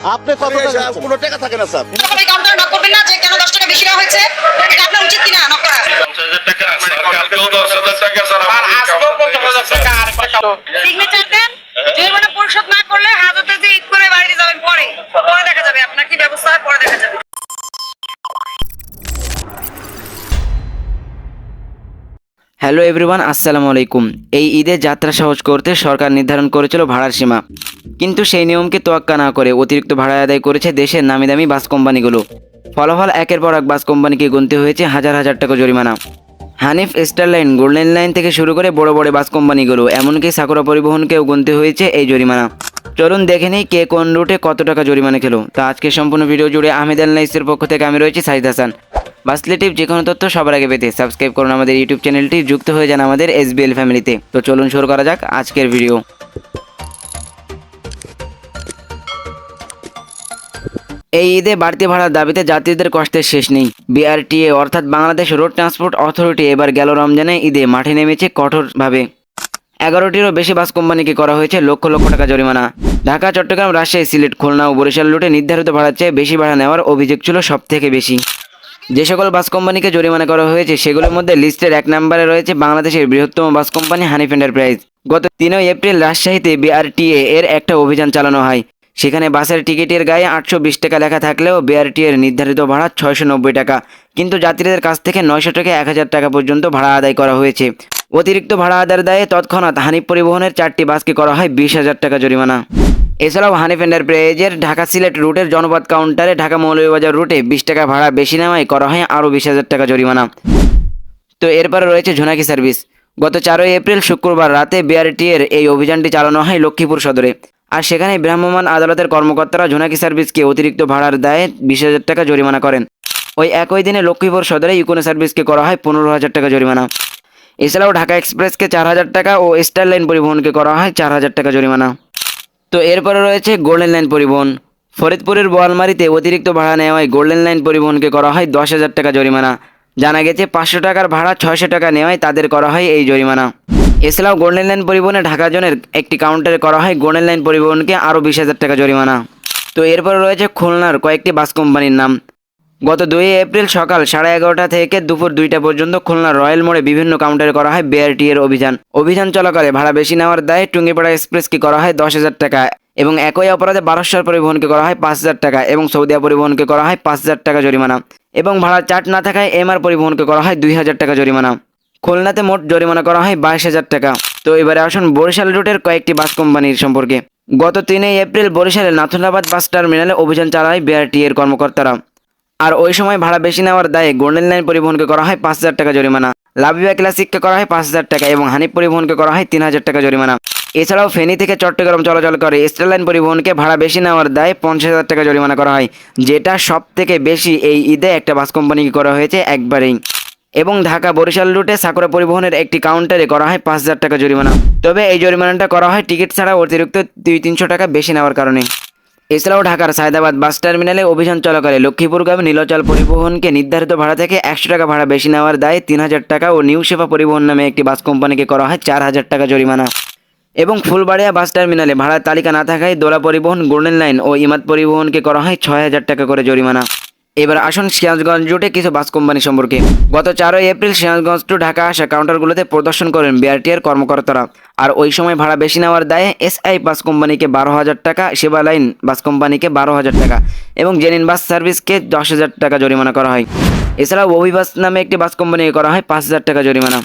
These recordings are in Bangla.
আপনি কত টাকা কোনো টাকা থাকে না স্যার। তখন এই কাউন্টারে নক করবেন না যে কেন দশ টাকা বেশি হয়েছে এটা আপনার উচিত কিনা নক করা? সিগনেচার দেন। জরিমানা পরিশোধ না করলে হ্যালো এভরিওয়ান আসসালামু আলাইকুম। এই ঈদে যাত্রা সহজ করতে সরকার নির্ধারণ করেছিল ভাড়ার সীমা। কিন্তু সেই নিয়মকে তোয়াক্কা না করে অতিরিক্ত ভাড়া আদায় করেছে দেশের নামি দামি বাস কোম্পানিগুলো। ফলাফল একের পর এক বাস কোম্পানিকে গুনতে হয়েছে হাজার হাজার টাকা জরিমানা। হানিফ, স্টারলাইন, গোল্ডেন লাইন থেকে শুরু করে বড় বড় বাস কোম্পানিগুলো, এমনকি সাকুরা পরিবহনকেও গুনতে হয়েছে এই জরিমানা। চলুন দেখে নিই কে কোন রুটে কত টাকা জরিমানা খেলো। তা আজকে সম্পূর্ণ ভিডিও জুড়ে আহমেদ আল্লাইসের পক্ষ থেকে আমি রয়েছি সাইদ হাসান। বাসলি টিপ যে কোনো তথ্য সবার আগে পেতে সাবস্ক্রাইব করুন আমাদের ইউটিউব চ্যানেলটি, যুক্ত হয়ে যান আমাদের এসবিএল ফ্যামিলিতে তো চলুন শুরু করা যাক আজকের ভিডিও এই ঈদে বাড়তি ভাড়ার দাবিতে যাত্রীদের কষ্টের শেষ নেই। বিআরটিএ অর্থাৎ বাংলাদেশ রোড ট্রান্সপোর্ট অথরিটি, এবার গেল রমজানে ঈদে মাঠে নেমেছে কঠোরভাবে। এগারোটিরও বেশি বাস কোম্পানিকে করা হয়েছে লক্ষ লক্ষ টাকা জরিমানা। ঢাকা, চট্টগ্রাম, রাজশাহী, সিলেট, খুলনা ও বরিশাল রুটে নির্ধারিত ভাড়ার চেয়ে বেশি ভাড়া নেওয়ার অভিযোগ ছিল সব থেকে বেশি। যে সকল বাস কোম্পানিকে জরিমানা করা হয়েছে, সেগুলোর মধ্যে লিস্টের এক নম্বরে রয়েছে বাংলাদেশের বৃহত্তম বাস কোম্পানি হানিফ এন্টারপ্রাইজ। গত তিনই এপ্রিল রাজশাহীতে বিআরটিএ এর একটা অভিযান চালানো হয়। সেখানে বাসের টিকিটের গায়ে আটশো বিশ টাকা লেখা থাকলেও বিআরটি এর নির্ধারিত ভাড়া ছয়শো নব্বই টাকা। কিন্তু যাত্রীদের কাছ থেকে নয়শো থেকে এক হাজার টাকা পর্যন্ত ভাড়া আদায় করা হয়েছে। অতিরিক্ত ভাড়া আদায়ের দায়ে তৎক্ষণাৎ হানিফ পরিবহনের চারটি বাসকে করা হয় বিশ হাজার টাকা জরিমানা। এছাড়াও হানিফ এন্টারপ্রাইজের ঢাকা সিলেট রুটের জনপদ কাউন্টারে ঢাকা মৌলভীবাজার রুটে বিশ টাকা ভাড়া বেশি নেওয়ায় করা হয় আরও বিশ হাজার টাকা জরিমানা। তো এরপরে রয়েছে ঝোনাকি সার্ভিস। গত চারই এপ্রিল শুক্রবার রাতে বিআরটি এর এই অভিযানটি চালানো হয় লক্ষ্মীপুর সদরে। আর সেখানে ভ্রাম্যমাণ আদালতের কর্মকর্তারা ঝোনাকি সার্ভিসকে অতিরিক্ত ভাড়ার দায়ে বিশ হাজার টাকা জরিমানা করেন। ওই একই দিনে লক্ষ্মীপুর সদরে ইকোনো সার্ভিসকে করা হয় পনেরো হাজার টাকা জরিমানা। এছাড়াও ঢাকা এক্সপ্রেসকে চার হাজার টাকা ও স্টার লাইন পরিবহনকে করা হয় চার হাজার টাকা জরিমানা। তো এরপরে রয়েছে গোল্ডেন লাইন পরিবহন। ফরিদপুরের বোয়ালমারিতে অতিরিক্ত ভাড়া নেওয়ায় গোল্ডেন লাইন পরিবহনকে করা হয় দশ হাজার টাকা জরিমানা। জানা গেছে পাঁচশো টাকার ভাড়া ছয়শো টাকা নেওয়ায় তাদের করা হয় এই জরিমানা। এছাড়াও গোল্ডেন লাইন পরিবহনে ঢাকা জোনের একটি কাউন্টারে করা হয় গোল্ডেন লাইন পরিবহনকে আরও বিশ হাজার টাকা জরিমানা। তো এরপরে রয়েছে খুলনার কয়েকটি বাস কোম্পানির নাম। গত দুই এপ্রিল সকাল সাড়ে এগারোটা থেকে দুপুর দুইটা পর্যন্ত খুলনা রয়্যাল মোড়ে বিভিন্ন কাউন্টারে করা হয় বিআরটি এর অভিযান। অভিযান চলাকালে ভাড়া বেশি নেওয়ার দায়ে টুঙ্গিপাড়া এক্সপ্রেসকে করা হয় দশ হাজার টাকা এবং একই অপরাধে বারোশার পরিবহনকে করা হয় পাঁচ হাজার টাকা এবং সৌদিয়া পরিবহনকে করা হয় পাঁচ হাজার টাকা জরিমানা এবং ভাড়ার চার্ট না থাকায় এমআর পরিবহনকে করা হয় দুই হাজার টাকা জরিমানা। খুলনাতে মোট জরিমানা করা হয় বাইশ হাজার টাকা। তো এবারে আসুন বরিশাল রুটের কয়েকটি বাস কোম্পানির সম্পর্কে। গত তিনই এপ্রিল বরিশালের নাথুলাবাদ বাস টার্মিনালে অভিযান চালায় বিআরটি এর কর্মকর্তারা। আর ওই সময় ভাড়া বেশি নেওয়ার দায়ে গোল্ডেন লাইন পরিবহনকে করা হয় পাঁচ হাজার টাকা জরিমানা। লাভিবা ক্লাসিককে করা হয় পাঁচ হাজার টাকা এবং হানিফ পরিবহনকে করা হয় তিন হাজার টাকা জরিমানা। এছাড়াও ফেনী থেকে চট্টগ্রাম চলাচল করে স্টার লাইন পরিবহনকে ভাড়া বেশি নেওয়ার দায়ে পঞ্চাশ হাজার টাকা জরিমানা করা হয়, যেটা সব থেকে বেশি এই ঈদে একটা বাস কোম্পানিকে করা হয়েছে একবারেই। এবং ঢাকা বরিশাল রুটে সাকুরা পরিবহনের একটি কাউন্টারে করা হয় পাঁচ হাজার টাকা জরিমানা। তবে এই জরিমানাটা করা হয় টিকিট ছাড়া অতিরিক্ত দুই তিনশো টাকা বেশি নেওয়ার কারণে। এছাড়াও ঢাকার সায়দাবাদ বাস টার্মিনালে অভিযান চলাকালে লক্ষ্মীপুরগামী নীলচল পরিবহনকে নির্ধারিত ভাড়া থেকে একশো টাকা ভাড়া বেশি নেওয়ার দায়ে তিন হাজার টাকা ও নিউ সেবা পরিবহন নামে একটি বাস কোম্পানিকে করা হয় চার হাজার টাকা জরিমানা। এবং ফুলবাড়িয়া বাস টার্মিনালে ভাড়ার তালিকা না থাকায় দোলা পরিবহন, গোল্ডেন লাইন ও ইমাদ পরিবহনকে করা হয় ছয় হাজার টাকা করে জরিমানা। এবার আসুন সিরাজগঞ্জ রুটে কিছু বাস কোম্পানি সম্পর্কে। গত চারই এপ্রিল সিরাজগঞ্জ টু ঢাকা আসা কাউন্টারগুলোতে প্রদর্শন করেন বিআরটিআর কর্মকর্তারা। আর ওই সময় ভাড়া বেশি নেওয়ার দায়ে এসআই বাস কোম্পানিকে বারো হাজার টাকা, সেবা লাইন বাস কোম্পানিকে বারো হাজার টাকা এবং জেনিন বাস সার্ভিসকে দশ হাজার টাকা জরিমানা করা হয়। এছাড়াও অভিবাস নামে একটি বাস কোম্পানিকে করা হয় পাঁচ হাজার টাকা জরিমানা।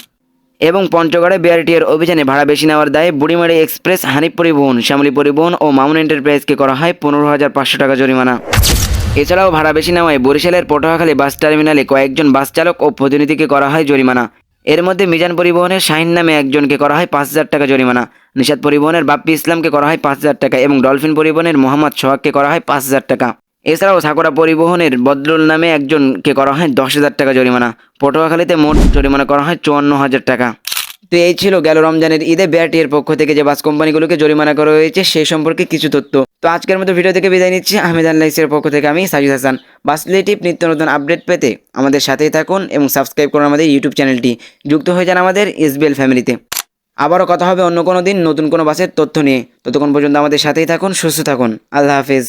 এবং পঞ্চগড়ে বিআরটিএর অভিযানে ভাড়া বেশি নেওয়ার দায়ে বুড়িমারি এক্সপ্রেস, হানিফ পরিবহন, শ্যামলী পরিবহন ও মামুন এন্টারপ্রাইজকে করা হয় পনেরো হাজার পাঁচশো টাকা জরিমানা। এছাড়াও ভাড়া বেশি নেওয়ায় বরিশালের পটুয়াখালী বাস টার্মিনালে কয়েকজন বাস চালক ও প্রতিনিধিকে করা হয় জরিমানা। এর মধ্যে মিজান পরিবহনের শাহিন নামে একজনকে করা হয় পাঁচ হাজার টাকা জরিমানা। নিষাদ পরিবহনের বাপ্পি ইসলামকে করা হয় পাঁচ হাজার টাকা এবং ডলফিন পরিবহনের মোহাম্মদ সোহাগকে করা হয় পাঁচ হাজার টাকা। এছাড়াও সাকুরা পরিবহনের বদরুল নামে একজনকে করা হয় দশ হাজার টাকা জরিমানা। পটুয়াখালীতে মোট জরিমানা করা হয় চুয়ান্ন হাজার টাকা। তো এই ছিল গেল রমজানের ঈদে বিআরটিএর পক্ষ থেকে যে বাস কোম্পানিগুলোকে জরিমানা করা হয়েছে সেই সম্পর্কে কিছু তথ্য। তো আজকের মতো ভিডিও থেকে বিদায় নিচ্ছি। আহমেদ আল্লাইসের পক্ষ থেকে আমি সাজিদ হাসান। বাস রিলেটিভ নিত্য নতুন আপডেট পেতে আমাদের সাথেই থাকুন এবং সাবস্ক্রাইব করুন আমাদের ইউটিউব চ্যানেলটি। যুক্ত হয়ে যান আমাদের এসবিএল ফ্যামিলিতে। আবারও কথা হবে অন্য কোনো দিন নতুন কোনো বাসের তথ্য নিয়ে। ততক্ষণ পর্যন্ত আমাদের সাথেই থাকুন, সুস্থ থাকুন। আল্লাহ হাফেজ।